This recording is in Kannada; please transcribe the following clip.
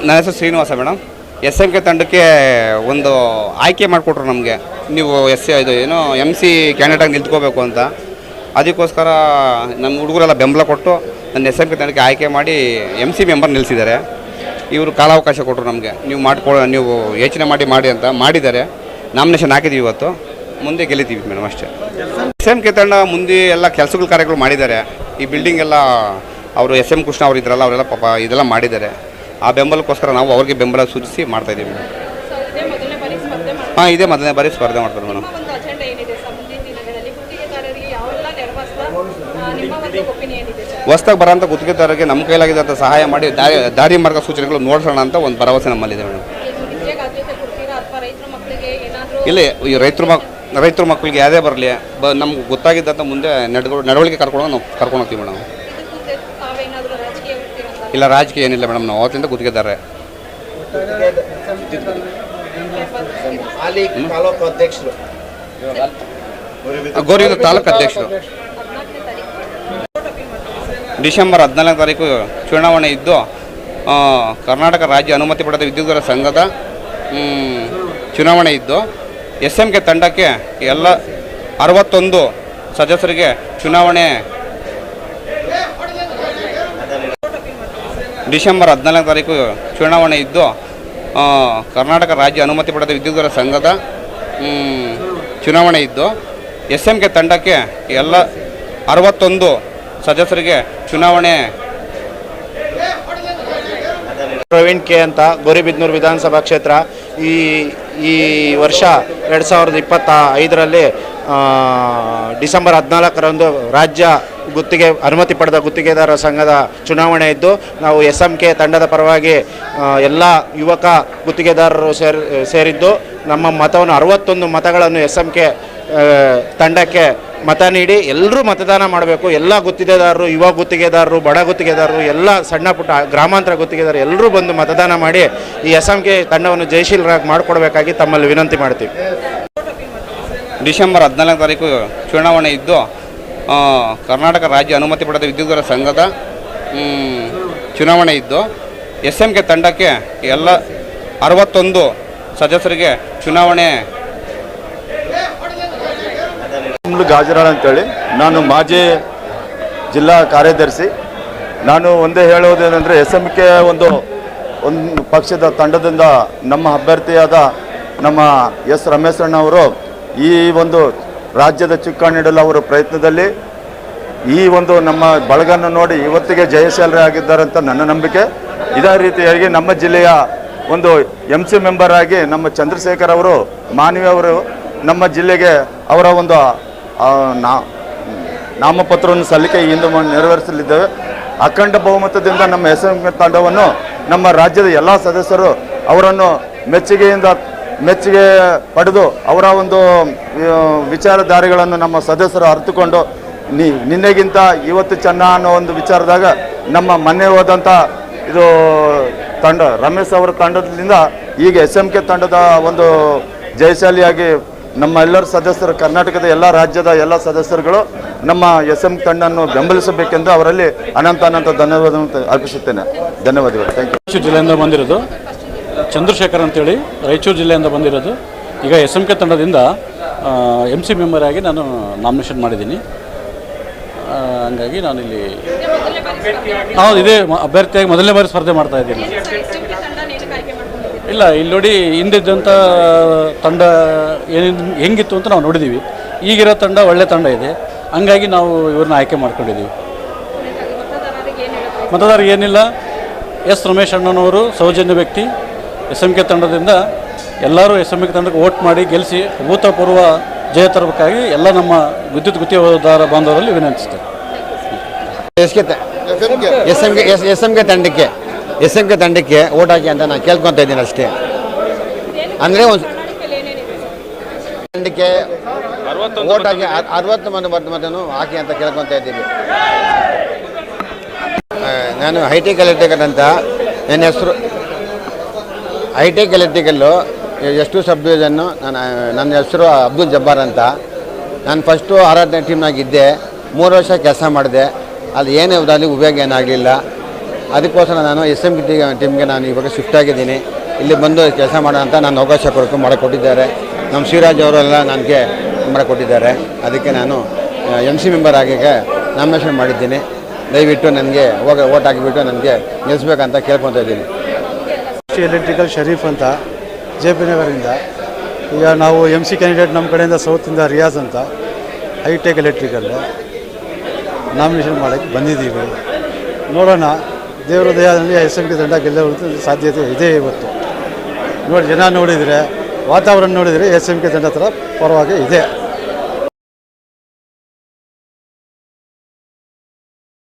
ನನ್ನ ಹೆಸರು Srinivasa madam. S M K ತಂಡಕ್ಕೆ ಒಂದು ಆಯ್ಕೆ ಮಾಡಿಕೊಟ್ರು ನಮಗೆ. ನೀವು ಎಸ್ ಇದು ಏನು ಎಂ ಸಿ ಕ್ಯಾಂಡಿಡೇಟಾಗಿ ನಿಂತ್ಕೋಬೇಕು ಅಂತ. ಅದಕ್ಕೋಸ್ಕರ ನಮ್ಮ ಹುಡುಗರೆಲ್ಲ ಬೆಂಬಲ ಕೊಟ್ಟು ನನ್ನ ಎಸ್ ಎಂ ಕೆ ತಂಡಕ್ಕೆ ಆಯ್ಕೆ ಮಾಡಿ ಎಂ ಸಿ ಮೆಂಬರ್ ನಿಲ್ಲಿಸಿದ್ದಾರೆ ಇವರು ಕಾಲಾವಕಾಶ ಕೊಟ್ಟರು ನಮಗೆ. ನೀವು ಮಾಡ್ಕೊ, ನೀವು ಯೋಚನೆ ಮಾಡಿ ಮಾಡಿ ಅಂತ ಮಾಡಿದ್ದಾರೆ. ನಾಮಿನೇಷನ್ ಹಾಕಿದ್ದೀವಿ ಇವತ್ತು. ಮುಂದೆ ಗೆಲ್ಲಿತೀವಿ ಮೇಡಮ್ ಅಷ್ಟೇ. ಎಸ್ ಎಂ ಕೆ ತಂಡ ಮುಂದೆ ಎಲ್ಲ ಕೆಲಸಗಳು, ಕಾರ್ಯಗಳು ಮಾಡಿದ್ದಾರೆ. ಈ ಬಿಲ್ಡಿಂಗ್ ಎಲ್ಲ ಅವರು ಎಸ್ ಎಂ ಕೃಷ್ಣ ಅವರು ಇದ್ರಲ್ಲ, ಅವರೆಲ್ಲ ಪಾಪ ಇದೆಲ್ಲ ಮಾಡಿದ್ದಾರೆ. ಆ ಬೆಂಬಲಕ್ಕೋಸ್ಕರ ನಾವು ಅವ್ರಿಗೆ ಬೆಂಬಲ ಸೂಚಿಸಿ ಮಾಡ್ತಾ ಇದ್ದೀವಿ ಮೇಡಮ್. ಹಾಂ ಇದೇ ಮೊದಲನೇ ಬಾರಿ ಸ್ಪರ್ಧೆ ಮಾಡ್ತಾರೆ ಮೇಡಮ್. ಹೊಸದಾಗಿ ಬರೋಂಥ ಗುತ್ತಿಗೆದಾರರಿಗೆ ನಮ್ಮ ಕೈಲಾಗಿದ್ದಂಥ ಸಹಾಯ ಮಾಡಿ ದಾರಿ ದಾರಿ ಮಾರ್ಗ ಸೂಚನೆಗಳು ನೋಡ್ಸೋಣ ಅಂತ ಒಂದು ಭರವಸೆ ನಮ್ಮಲ್ಲಿದೆ ಮೇಡಮ್. ಇಲ್ಲಿ ಈ ರೈತರು ಮಕ್ ರೈತರು ಮಕ್ಕಳಿಗೆ ಯಾವುದೇ ಬರಲಿ ಬ ನಮ್ಗೆ ಗೊತ್ತಾಗಿದ್ದಂಥ ಮುಂದೆ ನಡ್ಗಳು ನಡವಳಿಕೆ ಕರ್ಕೊಂಡು ನಾವು ಕರ್ಕೊಂಡು ಹೋಗ್ತೀವಿ ಮೇಡಮ್ ಇದಕ್ಕೂ ತಾವೇನಾದರೂ ರಾಜಕೀಯ ಹೋಗ್ತೀರಾ ಅಂತ ಇಲ್ಲ ರಾಜಕೀಯ ಏನಿಲ್ಲ ಮೇಡಮ್ ನಾವು ಅವತ್ತಿಂದ ಗುತ್ತಿಗೆದಾರೆ ಹಾಲಿ ತಾಲೂಕು ಅಧ್ಯಕ್ಷರು. ಗೋರಿಯಿಂದ ತಾಲೂಕು ಅಧ್ಯಕ್ಷರು. ತಾರೀಕು ಡಿಸೆಂಬರ್ ಹದಿನಾಲ್ಕನೇ ತಾರೀಕು ಚುನಾವಣೆ ಇದ್ದು ಕರ್ನಾಟಕ ರಾಜ್ಯ ಅನುಮತಿ ಪಡೆದ ವಿದ್ಯುತ್ ಸಂಘದ ಚುನಾವಣೆ ಇದ್ದು ಎಸ್ ಎಂ ಕೆ ತಂಡಕ್ಕೆ ಎಲ್ಲ ಅರವತ್ತೊಂದು ಸದಸ್ಯರಿಗೆ ಚುನಾವಣೆ ಡಿಸೆಂಬರ್ ಹದಿನಾಲ್ಕನೇ ತಾರೀಕು ಚುನಾವಣೆ ಇದ್ದು ಕರ್ನಾಟಕ ರಾಜ್ಯ ಅನುಮತಿ ಪಡೆದ ವಿದ್ಯುತ್ ಸಂಘದ ಚುನಾವಣೆ ಇದ್ದು ಎಸ್ ಎಂ ಕೆ ತಂಡಕ್ಕೆ ಎಲ್ಲ ಅರವತ್ತೊಂದು ಸದಸ್ಯರಿಗೆ ಚುನಾವಣೆ ಪ್ರವೀಣ್ ಕೆ ಅಂತ ಗೌರಿಬಿದ್ನೂರು ವಿಧಾನಸಭಾ ಕ್ಷೇತ್ರ ಈ ಈ ವರ್ಷ ಎರಡು ಸಾವಿರದ ಇಪ್ಪತ್ತ ಐದರಲ್ಲಿ ಡಿಸೆಂಬರ್ ಹದಿನಾಲ್ಕರಂದು ರಾಜ್ಯ ಗುತ್ತಿಗೆ, ಅನುಮತಿ ಪಡೆದ ಗುತ್ತಿಗೆದಾರ ಸಂಘದ ಚುನಾವಣೆ ಇದ್ದು, ನಾವು ಎಸ್ ಎಂ ಕೆ ತಂಡದ ಪರವಾಗಿ ಎಲ್ಲ ಯುವಕ ಗುತ್ತಿಗೆದಾರರು ಸೇರ್, ಸೇರಿದ್ದು, ನಮ್ಮ ಮತವನ್ನು, ಅರವತ್ತೊಂದು ಮತಗಳನ್ನು ಎಸ್ ಎಂ ಕೆ ತಂಡಕ್ಕೆ ಮತ ನೀಡಿ, ಎಲ್ಲರೂ ಮತದಾನ ಮಾಡಬೇಕು. ಎಲ್ಲ ಗುತ್ತಿಗೆದಾರರು, ಯುವ ಗುತ್ತಿಗೆದಾರರು, ಬಡ ಗುತ್ತಿಗೆದಾರರು, ಎಲ್ಲ ಸಣ್ಣ ಪುಟ್ಟ ಗ್ರಾಮಾಂತರ ಗುತ್ತಿಗೆದಾರರು ಎಲ್ಲರೂ ಬಂದು ಮತದಾನ ಮಾಡಿ, ಈ ಎಸ್ ಎಂ ಕೆ ತಂಡವನ್ನು ಜಯಶೀಲರಾಗಿ ಮಾಡಿಕೊಡ್ಬೇಕಾಗಿ ತಮ್ಮಲ್ಲಿ ವಿನಂತಿ ಮಾಡ್ತೀವಿ. ಡಿಸೆಂಬರ್ ಹದಿನಾಲ್ಕು ತಾರೀಕು ಚುನಾವಣೆ ಇದ್ದು ಕರ್ನಾಟಕ ರಾಜ್ಯ ಅನುಮತಿ ಪಡೆದ ವಿದ್ಯುತ್ಗರ ಸಂಘದ ಚುನಾವಣೆ ಇದ್ದು ಎಸ್ ಎಂ ಕೆ ತಂಡಕ್ಕೆ ಎಲ್ಲ ಅರವತ್ತೊಂದು ಸದಸ್ಯರಿಗೆ ಚುನಾವಣೆ ಗಾಜರಾಳ ಅಂತೇಳಿ. ನಾನು ಮಾಜಿ ಜಿಲ್ಲಾ ಕಾರ್ಯದರ್ಶಿ. ನಾನು ಒಂದೇ ಹೇಳುವುದೇನೆಂದರೆ ಎಸ್ ಎಂ ಕೆ ಒಂದು ಒಂದು ಪಕ್ಷದ ತಂಡದಿಂದ ನಮ್ಮ ಅಭ್ಯರ್ಥಿಯಾದ ನಮ್ಮ ಎಸ್ ರಮೇಶಣ್ಣವರು ಈ ಒಂದು ರಾಜ್ಯದ ಚುಕ್ಕಾಣಿಡಲು ಅವರ ಪ್ರಯತ್ನದಲ್ಲಿ ಈ ಒಂದು ನಮ್ಮ ಬಳಗನ್ನು ನೋಡಿ ಇವತ್ತಿಗೆ ಜಯಶಾಲರೇ ಆಗಿದ್ದಾರೆ ಅಂತ ನನ್ನ ನಂಬಿಕೆ. ಇದೇ ರೀತಿಯಾಗಿ ನಮ್ಮ ಜಿಲ್ಲೆಯ ಒಂದು ಎಂ ಸಿ ಮೆಂಬರ್ ಆಗಿ ನಮ್ಮ ಚಂದ್ರಶೇಖರ್ ಅವರು, ಮಾನವಿ ಅವರು ನಮ್ಮ ಜಿಲ್ಲೆಗೆ ಅವರ ಒಂದು ನಾಮಪತ್ರವನ್ನು ಸಲ್ಲಿಕೆ ಇಂದು ನೆರವೇರಿಸಲಿದ್ದೇವೆ. ಅಖಂಡ ಬಹುಮತದಿಂದ ನಮ್ಮ ಎಸ್ ಎಂ ತಂಡವನ್ನು ನಮ್ಮ ರಾಜ್ಯದ ಎಲ್ಲ ಸದಸ್ಯರು ಅವರನ್ನು ಮೆಚ್ಚುಗೆಯಿಂದ ಮೆಚ್ಚುಗೆ ಪಡೆದು ಅವರ ಒಂದು ವಿಚಾರಧಾರೆಗಳನ್ನು ನಮ್ಮ ಸದಸ್ಯರು ಅರಿತುಕೊಂಡು ನಿನ್ನೆಗಿಂತ ಇವತ್ತು ಚೆನ್ನ ಅನ್ನೋ ಒಂದು ವಿಚಾರದಾಗ ನಮ್ಮ ಮೊನ್ನೆ ಹೋದಂಥ ಇದು ತಂಡ, ರಮೇಶ್ ಅವರ ತಂಡದಿಂದ ಈಗ ಎಸ್ ಎಂ ಕೆ ತಂಡದ ಒಂದು ಜಯಶಾಲಿಯಾಗಿ ನಮ್ಮ ಎಲ್ಲರ ಸದಸ್ಯರು, ಕರ್ನಾಟಕದ ಎಲ್ಲ ರಾಜ್ಯದ ಎಲ್ಲ ಸದಸ್ಯರುಗಳು ನಮ್ಮ ಎಸ್ ಎಂ ತಂಡನ್ನು ಬೆಂಬಲಿಸಬೇಕೆಂದು ಅವರಲ್ಲಿ ಅನಂತ ಅನಂತ ಧನ್ಯವಾದವನ್ನು ಅರ್ಪಿಸುತ್ತೇನೆ. ಧನ್ಯವಾದಗಳು. ಥ್ಯಾಂಕ್ ಯು ಜಿಲ್ಲೆಯಿಂದ ಬಂದಿರೋದು ಚಂದ್ರಶೇಖರ್ ಅಂತೇಳಿ ರಾಯಚೂರು ಜಿಲ್ಲೆಯಿಂದ ಬಂದಿರೋದು. ಈಗ ಎಸ್ ಎಂ ಕೆ ತಂಡದಿಂದ ಎಂ ಸಿ ಮೆಂಬರ್ ಆಗಿ ನಾನು ನಾಮಿನೇಷನ್ ಮಾಡಿದ್ದೀನಿ. ಹಂಗಾಗಿ ನಾನು ಇಲ್ಲಿ ಮೊದಲನೇ ಬಾರಿ ಸ್ಪರ್ಧೆ ಮಾಡಿ ಹೌದು, ಇದೇ ಅಭ್ಯರ್ಥಿಯಾಗಿ ಮೊದಲನೇ ಬಾರಿ ಸ್ಪರ್ಧೆ ಮಾಡ್ತಾ ಇದ್ದೀನಿ. ಇಲ್ಲ, ಇಲ್ಲಿ ನೋಡಿ ಹಿಂದಿದ್ದಂಥ ತಂಡ ಏನೇನು ಹೆಂಗಿತ್ತು ಅಂತ ನಾವು ನೋಡಿದ್ದೀವಿ ಈಗಿರೋ ತಂಡ ಒಳ್ಳೆ ತಂಡ ಇದೆ. ಹಂಗಾಗಿ ನಾವು ಇವ್ರನ್ನ ಆಯ್ಕೆ ಮಾಡ್ಕೊಂಡಿದ್ದೀವಿ ಮತದಾರರಿಗೆ ಏನಿಲ್ಲ. ಎಸ್ ರಮೇಶ್ ಅಣ್ಣನವರು ಸೌಜನ್ಯ ವ್ಯಕ್ತಿ. ಎಸ್ ಎಂ ಕೆ ತಂಡದಿಂದ ಎಲ್ಲರೂ ಎಸ್ ಎಂ ಕೆ ತಂಡಕ್ಕೆ ವೋಟ್ ಮಾಡಿ ಗೆಲ್ಲಿಸಿ ಅಭೂತಪೂರ್ವ ಜಯ ತರಬೇಕಾಗಿ ಎಲ್ಲ ನಮ್ಮ ವಿದ್ಯುತ್ ಗುತ್ತಿಗೆದಾರ ಬಾಂಧವರಲ್ಲಿ ವಿನಂತಿಸ್ತೇವೆ ಎಸ್ ಕೆ ಎಸ್ ತಂಡಕ್ಕೆ ಎಸ್ ಎಂ ಕೆ ತಂಡಕ್ಕೆ ಓಟ್ ಹಾಕಿ ಅಂತ ನಾನು ಕೇಳ್ಕೊತಾ ಇದ್ದೀನಿ ಅಷ್ಟೇ. ಅಂದರೆ ಒಂದು ತಂಡಕ್ಕೆ ಓಟ್ ಹಾಕಿ ಅರ್- ಅರವತ್ತು ಮಂದಿ ಮತ್ತು ಮತನು ಹಾಕಿ ಅಂತ ಕೇಳ್ಕೊತಾ ಇದ್ದೀವಿ. ನಾನು ನಾನು ಟಿ ಕಲೆಕ್ಟರ್ ಅಂತ ನನ್ನ ಹೆಸರು ಹೈಟೆಕ್ ಎಲೆಕ್ಟ್ರಿಕಲ್ಲು ಎಷ್ಟು ಸಬ್ ಡಿವಿಷನ್ನು ನನ್ನ ನನ್ನ ಹೆಸರು ಅಬ್ದುಲ್ ಜಬ್ಬಾರ್ ಅಂತ. ನಾನು ಫಸ್ಟು ಆರಾಧನೆ ಟೀಮ್ನಾಗಿದ್ದೆ ಮೂರು ವರ್ಷ ಕೆಲಸ ಮಾಡಿದೆ. ಅಲ್ಲಿ ಏನೇ ಅಲ್ಲಿ ಉಪಯೋಗ ಏನಾಗಲಿಲ್ಲ. ಅದಕ್ಕೋಸ್ಕರ ನಾನು ಎಸ್ ಎಂ ಟಿ ಟೀಮ್ಗೆ ನಾನು ಇವಾಗ ಶಿಫ್ಟ್ ಆಗಿದ್ದೀನಿ. ಇಲ್ಲಿ ಬಂದು ಕೆಲಸ ಮಾಡೋಣ ಅಂತ ನಾನು ಅವಕಾಶ ಕೊಡೋಕೆ ಮಾಡಿಕೊಟ್ಟಿದ್ದಾರೆ. ನಮ್ಮ ಶಿವರಾಜ್ ಅವರೆಲ್ಲ ನನಗೆ ಮಾಡಿಕೊಟ್ಟಿದ್ದಾರೆ. ಅದಕ್ಕೆ ನಾನು ಎಂ ಸಿ ಮೆಂಬರ್ ಆಗಿಗೆ ನಾಮಿನೇಷನ್ ಮಾಡಿದ್ದೀನಿ. ದಯವಿಟ್ಟು ನನಗೆ, ಹೋಗ ಓಟ್ ಹಾಕಿಬಿಟ್ಟು ನನಗೆ ನಿಲ್ಲಿಸ್ಬೇಕಂತ ಕೇಳ್ಕೊತಾ ಇದ್ದೀನಿ. ಎಲೆಕ್ಟ್ರಿಕಲ್ ಶರೀಫ್ ಅಂತ ಜೆ ಪಿ ನಗರಿಂದ ಈಗ ನಾವು ಎಂ ಸಿ ಕ್ಯಾಂಡಿಡೇಟ್ ನಮ್ಮ ಕಡೆಯಿಂದ ಸೌತಿಂದ ರಿಯಾಜ್ ಅಂತ, ಹೈಟೆಕ್ ಎಲೆಕ್ಟ್ರಿಕಲ್. ನಾಮಿನೇಷನ್ ಮಾಡೋಕ್ಕೆ ಬಂದಿದ್ದೀವಿ. ನೋಡೋಣ, ದೇವರ ದಯಾದಲ್ಲಿ ಎಸ್ ಎಂ ಟಿ ತಂಡ ಗೆಲ್ಲುವಂಥ ಸಾಧ್ಯತೆ ಇದೆ ಇವತ್ತು. ನೋಡಿ, ಜನ ನೋಡಿದರೆ, ವಾತಾವರಣ ನೋಡಿದರೆ ಎಸ್ ಎಂ ಕೆ ತಂಡ ಥರ ಪರವಾಗಿ ಇದೆ.